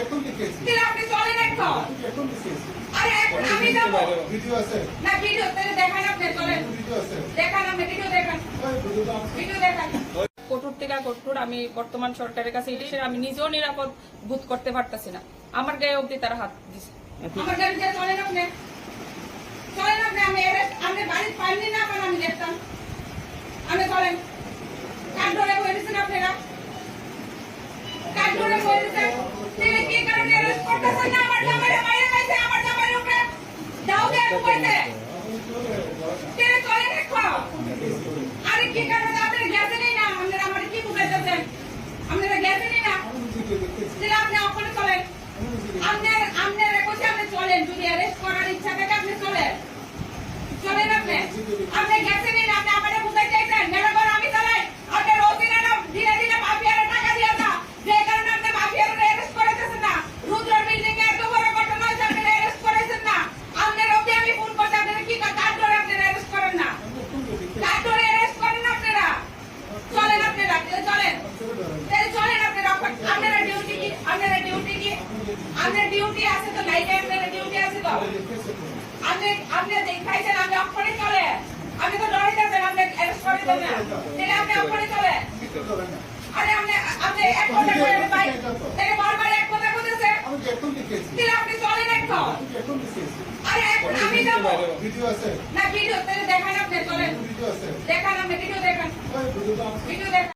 এখন লিখেছি। তাহলে আপনি চলেন এখন এখন লিখেছি। আরে এখন আমি যাব। ভিডিও আছে? না ভিডিও তাহলে দেখান আপনি চলেন। ভিডিও আছে? দেখান আপনি ভিডিও দেখান। ভিডিও তো আছে। ভিডিও দেখান। কঠোর থেকে কঠোর আমি বর্তমান সরকারের কাছে এটি আমি নিজেও নিরাপদ বোধ করতে পারতেছি না। আমার গায়ে অব্দি তারা হাত দিচ্ছে আমার চলেন আপনি চলেন আপনি আমি arrest- আপনি বাড়ির পাইনি না পান আমি দেখতাম আপনি চলেন কাঠ ধরে বসেছেন আপনারা কাঠ ধরে বসেছেন তিনি কি কারণে arrest করতেছেন না আমার জামাইরে মাইরে খাইছে আমার জামাইয়ের উপরে দাও দিয়ে ঢুকাইছে তিনি চলেন এখন আরে কি কারণে আপনারা গেছেনই না? আপনারা আপনারা আপনি ওখানে চলেন আপনার আপনার কইছে আপনি চলেন যদি অ্যারেস্ট করার ইচ্ছা থাকে আপনি চলেন চলেন আপনি আপনি গেছেন না আপনি আমাদের বুঝাই চাইছেন মেলা করে আমি চালাই আপনি রোজিনা না ধীরে ধীরে মাফিয়ারা টাকা দিয়ে না যে কারণে আপনি মাফিয়ারা অ্যারেস্ট করেছেন না রুদ্র বিল্ডিং এ এত বড় ঘটনা হয়েছে আপনি অ্যারেস্ট করেছেন না আপনার অব্দি আমি ফোন করতে আপনারা কি কাজ করে আপনারা অ্যারেস্ট করেন না কাজ করে অ্যারেস্ট করেন না আপনারা চলেন আপনারা চলেন তাহলে চলেন আপনারা আপনারা ডিউটি কি আপনারা ডিউটি কি আপনার ডিউটি আছে তো নাইটে আপনারা ডিউটি আছে তো। আপনি আপনি দেখাইছেন আমি অক্ষরে চলে। আমি তো ডরে যাচ্ছেন আপনি অ্যারেস্ট করে দেন না তাহলে আপনি অক্ষরে চলে। আরে আপনি আপনি এক কথা বলেন ভাই। তাহলে বারবার এক কথা বলতেছে আমি এখন লিখেছি তাহলে আপনি চলেন এখন এখন লিখেছি আরে এখন আমি যাব। ভিডিও আছে। না ভিডিও তাহলে দেখান আপনি চলেন। ভিডিও আছে। দেখান আপনি ভিডিও দেখান। ভিডিও দেখান।